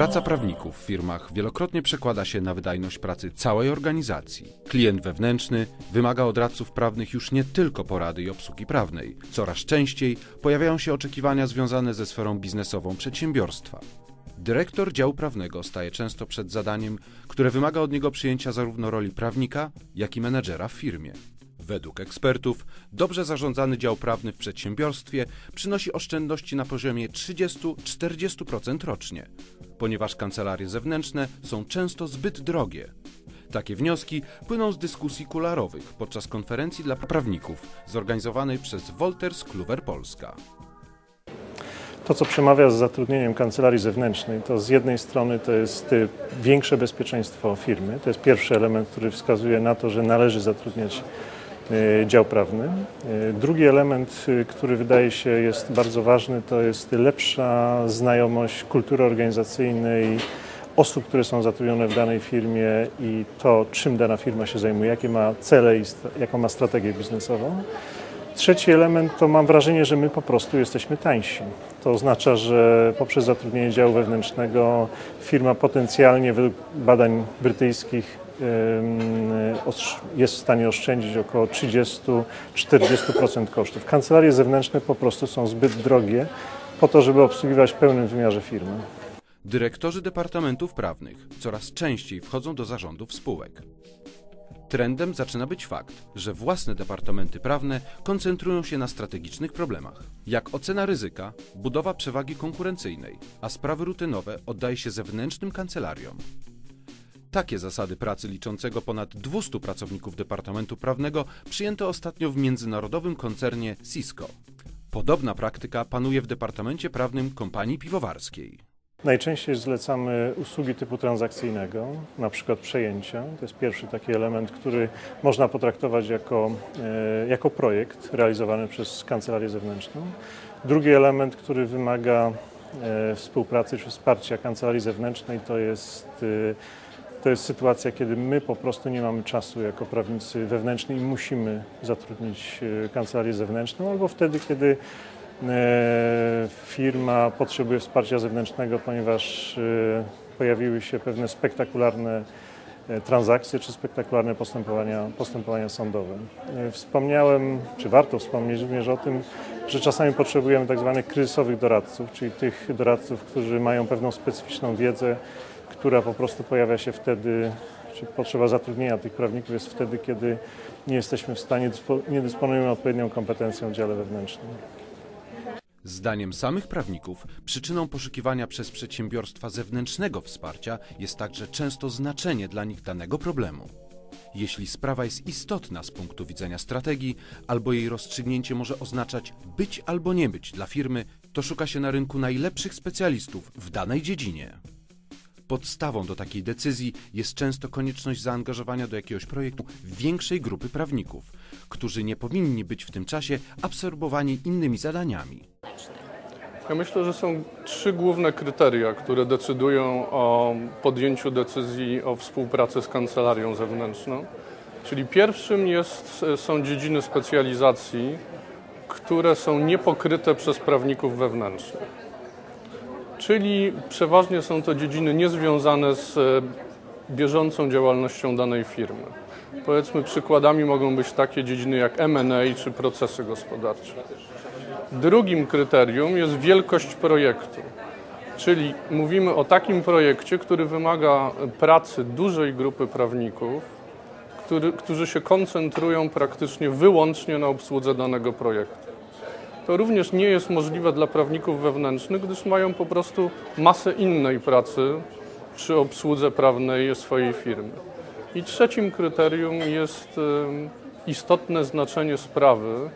Praca prawników w firmach wielokrotnie przekłada się na wydajność pracy całej organizacji. Klient wewnętrzny wymaga od radców prawnych już nie tylko porady i obsługi prawnej. Coraz częściej pojawiają się oczekiwania związane ze sferą biznesową przedsiębiorstwa. Dyrektor działu prawnego staje często przed zadaniem, które wymaga od niego przyjęcia zarówno roli prawnika, jak i menedżera w firmie. Według ekspertów, dobrze zarządzany dział prawny w przedsiębiorstwie przynosi oszczędności na poziomie 30-40% rocznie, ponieważ kancelarie zewnętrzne są często zbyt drogie. Takie wnioski płyną z dyskusji kularowych podczas konferencji dla prawników zorganizowanej przez Wolters Kluwer Polska. To, co przemawia z zatrudnieniem kancelarii zewnętrznej, to z jednej strony to jest y, większe bezpieczeństwo firmy. To jest pierwszy element, który wskazuje na to, że należy zatrudniać dział prawny. Y, drugi element, który wydaje się jest bardzo ważny, to jest lepsza znajomość kultury organizacyjnej osób, które są zatrudnione w danej firmie i to, czym dana firma się zajmuje, jakie ma cele i jaką ma strategię biznesową. Trzeci element to mam wrażenie, że my po prostu jesteśmy tańsi. To oznacza, że poprzez zatrudnienie działu wewnętrznego firma potencjalnie według badań brytyjskich jest w stanie oszczędzić około 30-40% kosztów. Kancelarie zewnętrzne po prostu są zbyt drogie po to, żeby obsługiwać w pełnym wymiarze firmy. Dyrektorzy departamentów prawnych coraz częściej wchodzą do zarządów spółek. Trendem zaczyna być fakt, że własne departamenty prawne koncentrują się na strategicznych problemach, jak ocena ryzyka, budowa przewagi konkurencyjnej, a sprawy rutynowe oddaje się zewnętrznym kancelariom. Takie zasady pracy liczącego ponad 200 pracowników Departamentu Prawnego przyjęto ostatnio w międzynarodowym koncernie Cisco. Podobna praktyka panuje w Departamencie Prawnym kompanii piwowarskiej. Najczęściej zlecamy usługi typu transakcyjnego, na przykład przejęcia. To jest pierwszy taki element, który można potraktować jako, e, jako projekt realizowany przez kancelarię zewnętrzną. Drugi element, który wymaga e, współpracy czy wsparcia kancelarii zewnętrznej, to jest, e, to jest sytuacja, kiedy my po prostu nie mamy czasu jako prawnicy wewnętrzni i musimy zatrudnić kancelarię zewnętrzną, albo wtedy, kiedy E, firma potrzebuje wsparcia zewnętrznego, ponieważ e, pojawiły się pewne spektakularne e, transakcje czy spektakularne postępowania, postępowania sądowe. Wspomniałem, czy warto wspomnieć również o tym, że czasami potrzebujemy tak zwanych kryzysowych doradców, czyli tych doradców, którzy mają pewną specyficzną wiedzę, która po prostu pojawia się wtedy, czy potrzeba zatrudnienia tych prawników jest wtedy, kiedy nie jesteśmy w stanie, nie dysponujemy odpowiednią kompetencją w dziale wewnętrznym. Zdaniem samych prawników, przyczyną poszukiwania przez przedsiębiorstwa zewnętrznego wsparcia jest także często znaczenie dla nich danego problemu. Jeśli sprawa jest istotna z punktu widzenia strategii, albo jej rozstrzygnięcie może oznaczać być albo nie być dla firmy, to szuka się na rynku najlepszych specjalistów w danej dziedzinie. Podstawą do takiej decyzji jest często konieczność zaangażowania do jakiegoś projektu większej grupy prawników, którzy nie powinni być w tym czasie absorbowani innymi zadaniami. Ja myślę, że są trzy główne kryteria, które decydują o podjęciu decyzji o współpracy z kancelarią zewnętrzną. Czyli pierwszym jest, są dziedziny specjalizacji, które są niepokryte przez prawników wewnętrznych. Czyli przeważnie są to dziedziny niezwiązane z e, bieżącą działalnością danej firmy. Powiedzmy przykładami mogą być takie dziedziny jak M&A czy procesy gospodarcze. Drugim kryterium jest wielkość projektu. Czyli mówimy o takim projekcie, który wymaga pracy dużej grupy prawników, który, którzy się koncentrują praktycznie wyłącznie na obsłudze danego projektu. To również nie jest możliwe dla prawników wewnętrznych, gdyż mają po prostu masę innej pracy przy obsłudze prawnej swojej firmy. I trzecim kryterium jest istotne znaczenie sprawy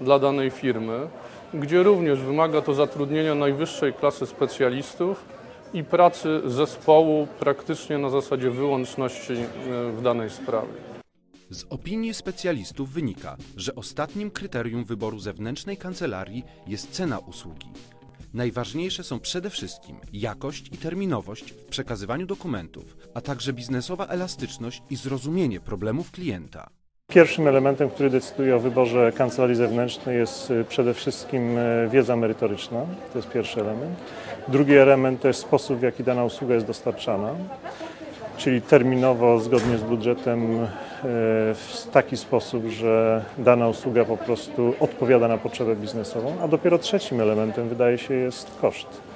dla danej firmy, gdzie również wymaga to zatrudnienia najwyższej klasy specjalistów i pracy zespołu praktycznie na zasadzie wyłączności e, w danej sprawie. Z opinii specjalistów wynika, że ostatnim kryterium wyboru zewnętrznej kancelarii jest cena usługi. Najważniejsze są przede wszystkim jakość i terminowość w przekazywaniu dokumentów, a także biznesowa elastyczność i zrozumienie problemów klienta. Pierwszym elementem, który decyduje o wyborze kancelarii zewnętrznej jest y, przede wszystkim y, wiedza merytoryczna. To jest pierwszy element. Drugi element to jest sposób, w jaki dana usługa jest dostarczana, czyli terminowo, zgodnie z budżetem, w taki sposób, że dana usługa po prostu odpowiada na potrzebę biznesową. A dopiero trzecim elementem wydaje się jest koszt.